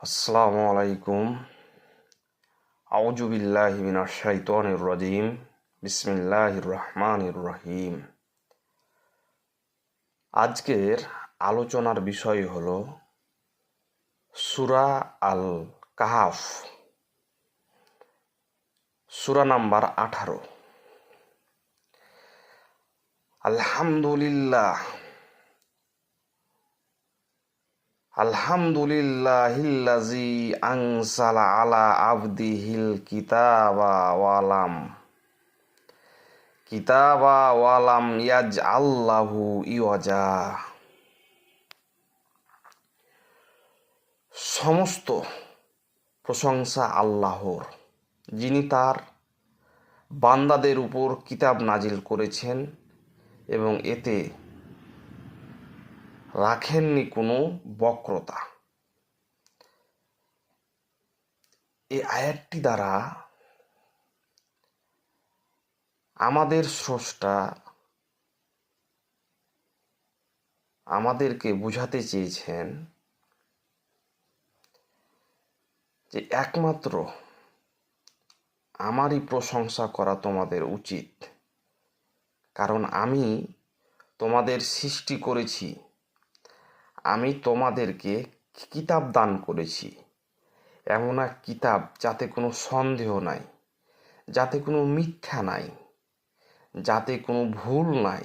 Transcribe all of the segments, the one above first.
আসসালামু আলাইকুম আউযু বিল্লাহি মিনাশ শাইতানির রাজিম। বিসমিল্লাহির রহমানির রহিম। আজকের আলোচনার বিষয় হল সুরা আল কাহাফ সুরা নাম্বার আঠারো। আলহামদুলিল্লাহ। আলহামদুলিল্লাহিল্লাজি আনসালা আলা আবদিহিল কিতাবা ওয়ালাম। কিতাবা ওয়ালাম ইয়াজ আল্লাহু ইওয়াজা। সমস্ত প্রশংসা আল্লাহর, যিনি তার বান্দাদের উপর কিতাব নাজিল করেছেন এবং এতে রাখেননি কোনো বক্রতা। এই আয়াতটি দ্বারা আমাদের স্রষ্টা আমাদেরকে বুঝাতে চেয়েছেন যে একমাত্র আমারই প্রশংসা করা তোমাদের উচিত। কারণ আমি তোমাদের সৃষ্টি করেছি। আমি তোমাদেরকে কিতাব দান করেছি। এমন এক কিতাব যাতে কোনো সন্দেহ নাই, যাতে কোনো মিথ্যা নাই, যাতে কোনো ভুল নাই।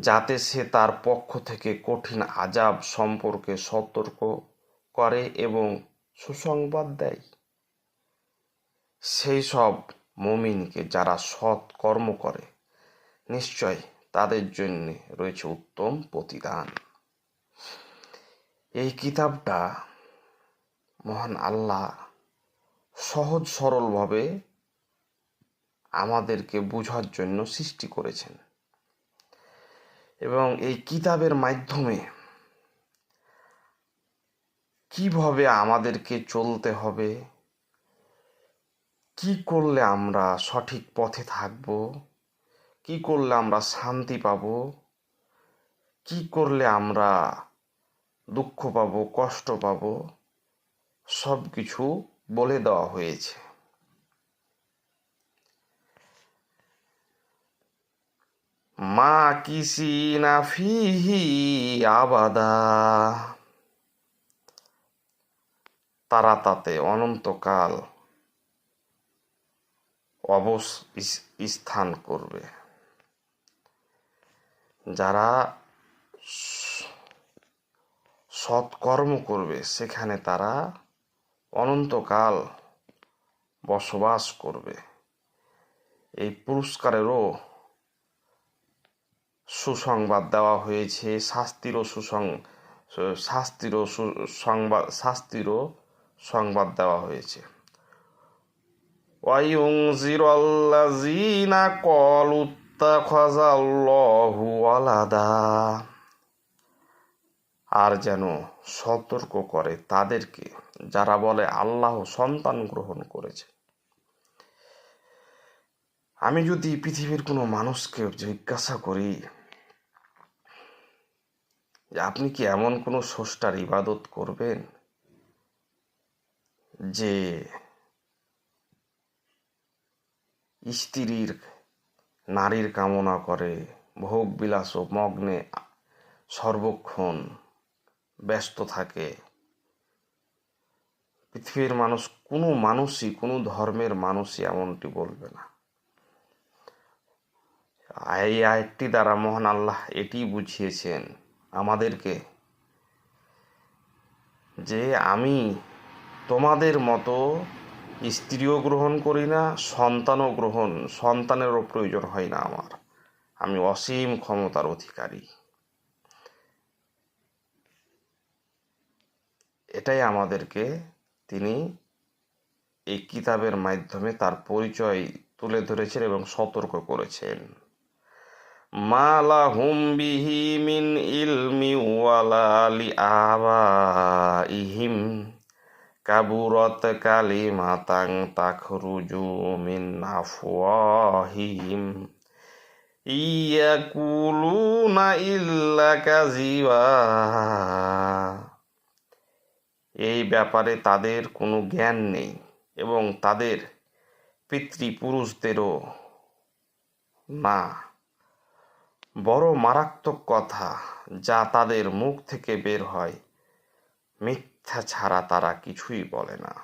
যাতে সে তার পক্ষ থেকে কঠিন আজাব সম্পর্কে সতর্ক করে এবং সুসংবাদ দেয়। সেই সব মমিনকে যারা সৎ কর্ম করে, নিশ্চয় তাদের জন্য রয়েছে উত্তম প্রতিদান। এই কিতাবটা মহান আল্লাহ সহজ সরলভাবে আমাদেরকে বোঝার জন্য সৃষ্টি করেছেন। এবং এই কিতাবের মাধ্যমে কীভাবে আমাদেরকে চলতে হবে, কি করলে আমরা সঠিক পথে থাকব, কি করলে আমরা শান্তি পাব, কি করলে আমরা দুঃখ পাব, কষ্ট পাব সব কিছু বলে দেওয়া হয়েছে। মা কিসিনা ফিহি আবাদা। তারা তাতে অনন্তকাল অবস স্থান করবে। যারা সৎকর্ম করবে, সেখানে তারা অনন্তকাল বসবাস করবে। এই পুরস্কারেরও সুসংবাদ দেওয়া হয়েছে, শাস্তিরও সুসং শাস্তিরও সংবাদ শাস্তিরও সংবাদ দেওয়া হয়েছে। ওয়াইউংজিরাল্লাযীনা ক্বালু ইত্তাখাযাল্লাহু ওয়ালাদা আর যেন সতর্ক করে তাদেরকে, যারা বলে আল্লাহ সন্তান গ্রহণ করেছে। আমি যদি পৃথিবীর কোনো মানুষকে জিজ্ঞাসা করি যে আপনি কি এমন কোনো স্রষ্টার ইবাদত করবেন যে স্ত্রীর নারীর কামনা করে ভোগ বিলাস ও মগ্নে সর্বক্ষণ ব্যস্ত থাকে? পৃথিবীর মানুষ, কোনো মানুষই, কোনো ধর্মের মানুষই এমনটি বলবে না। এই আয়টি দ্বারা মহান আল্লাহ এটি বুঝিয়েছেন। আমাদেরকে। যে আমি তোমাদের মতো স্ত্রীও গ্রহণ করি না, সন্তানও গ্রহণ, সন্তানেরও প্রয়োজন হয় না আমার। আমি অসীম ক্ষমতার অধিকারী। এটাই আমাদেরকে তিনি এই কিতাবের মাধ্যমে তার পরিচয় তুলে ধরেছেন এবং সতর্ক করেছেন। মালাহুম বিহি মিন ইলমি ওয়ালা লি আবাইহিম কাবুরত কালিমাতাং তাখরুজু মিন আফওয়াহিম ইয়াকুলুনা ইল্লা কাজিবা এই ব্যাপারে তাদের কোনো জ্ঞান নেই এবং তাদের পিতৃপুরুষদেরও না। বড় মারাত্মক কথা যা তাদের মুখ থেকে বের হয়। মিথ্যা ছাড়া তারা কিছুই বলে না।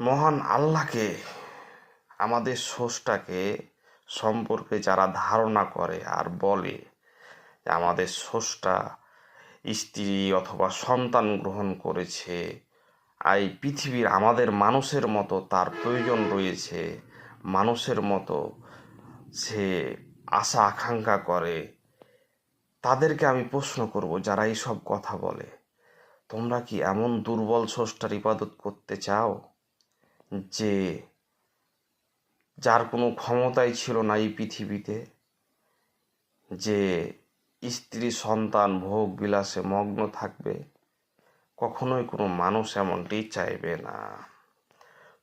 মহান আল্লাহকে, আমাদের স্রষ্টাকে সম্পর্কে যারা ধারণা করে আর বলে আমাদের স্রষ্টা স্ত্রী অথবা সন্তান গ্রহণ করেছে এই পৃথিবীর আমাদের মানুষের মতো তার প্রয়োজন রয়েছে, মানুষের মতো সে আশা, আকাঙ্ক্ষা করে, তাদেরকে আমি প্রশ্ন করব যারা এইসব কথা বলে। তোমরা কি এমন দুর্বল স্রষ্টার ইবাদত করতে চাও যে যার কোনো ক্ষমতাই ছিল না এই পৃথিবীতে? যে স্ত্রী, সন্তান, ভোগ, বিলাসে মগ্ন থাকবে? কখনোই কোনো মানুষ এমনটি চাইবে না।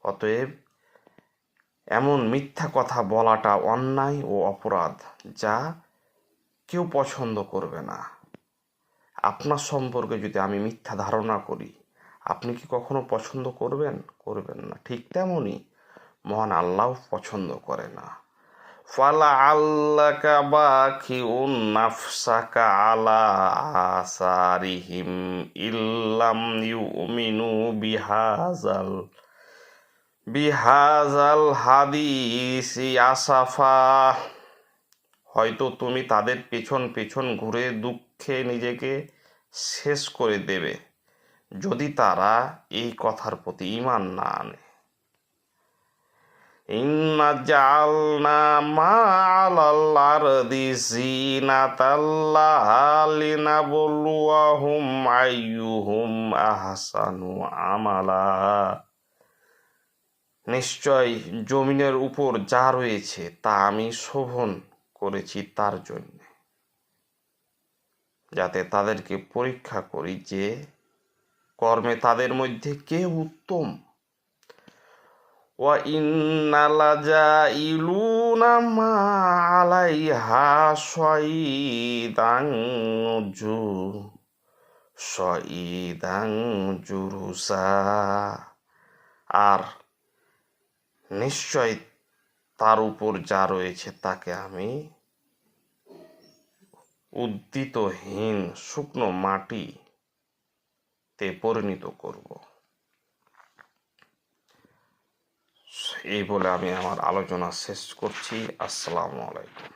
অতএব এমন মিথ্যা কথা বলাটা অন্যায় ও অপরাধ যা কেউ পছন্দ করবে না। আপনার সম্পর্কে যদি আমি মিথ্যা ধারণা করি, আপনি কি কখনো পছন্দ করবেন? করবেন না। ঠিক তেমনই মহান আল্লাহ পছন্দ করে না। ফালা আল্লাকা বাকি নাফসাকা আলা আসারিহিম ইল্লাম ইউমিনু বিহাজাল বিহাজাল হাদিসি আসাফা। হয়তো তুমি তাদের পেছন পেছন ঘুরে দুঃখে নিজেকে শেষ করে দেবে, যদি তারা এই কথার প্রতি ইমান না আনে। ইন্না জালনা মা আলাল আরদি জিনাতাল্লাহ বলুয়াহুম আইয়ুহুম আহসানু আমালা। নিশ্চয় জমিনের উপর যা রয়েছে তা আমি শোভন করেছি তার জন্য। যাতে তাদেরকে পরীক্ষা করি যে কর্মে তাদের মধ্যে কে উত্তম। জু জুরুসা। আর নিশ্চয় তার উপর যা রয়েছে তাকে আমি উদ্দিতহীন শুকনো মাটিতে পরিণত করব। এই বলে আমি আমার আলোচনা শেষ করছি। আসসালামু আলাইকুম।